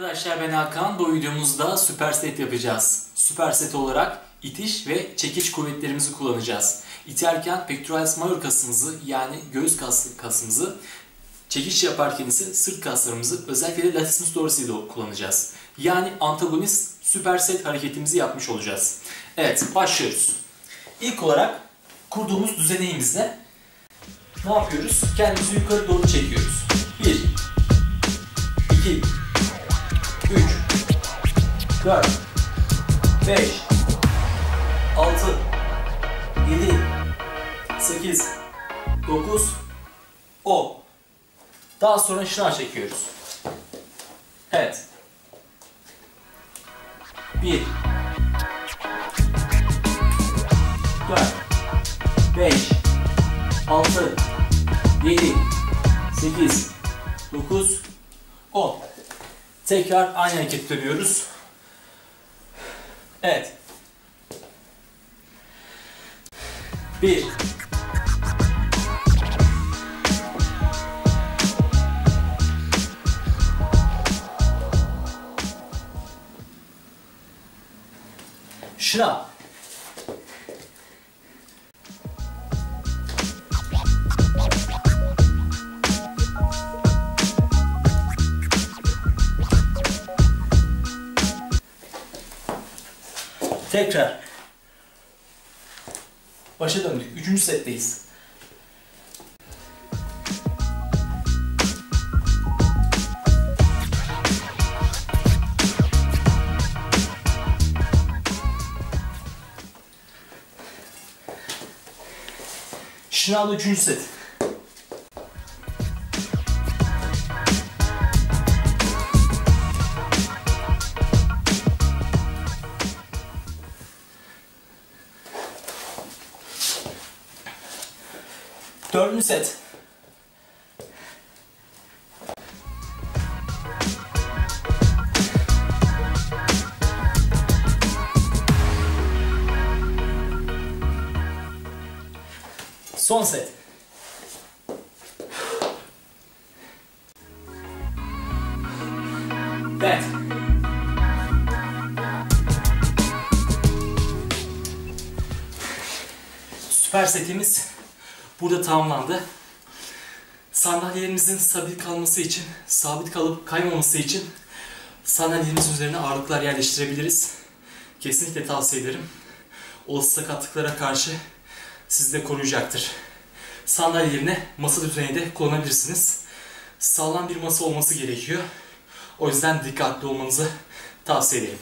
arkadaşlar ben Hakan. Bu videomuzda süper set yapacağız. Süper set olarak itiş ve çekiş kuvvetlerimizi kullanacağız. İterken pectoralis major kasımızı yani göğüs kas, kasımızı, çekiş yaparken ise sırt kaslarımızı özellikle de latissimus dorsi'yi kullanacağız. Yani antagonist süper set hareketimizi yapmış olacağız. Evet başlıyoruz. İlk olarak kurduğumuz düzeneğimizle ne yapıyoruz? Kendimizi yukarı doğru çekiyoruz. 1 2 3 4 5 6 7 8 9 10 Daha sonra şınav çekiyoruz. Evet. 1 4 5 6 7 8 9 10 Tekrar aynı hareket dönüyoruz. Evet. 1 Şınav. Tekrar. Başa döndük. Üçüncü setteyiz. Şınavda üçüncü set. Dördüncü set. Son set. Evet. Süper setimiz burada tamamlandı. Sandalyelerimizin stabil kalması için, sabit kalıp kaymaması için sandalyemizin üzerine ağırlıklar yerleştirebiliriz. Kesinlikle tavsiye ederim. Olası sakatlıklara karşı sizi de koruyacaktır. Sandalye yerine masa düzeni de kullanabilirsiniz. Sağlam bir masa olması gerekiyor. O yüzden dikkatli olmanızı tavsiye ederim.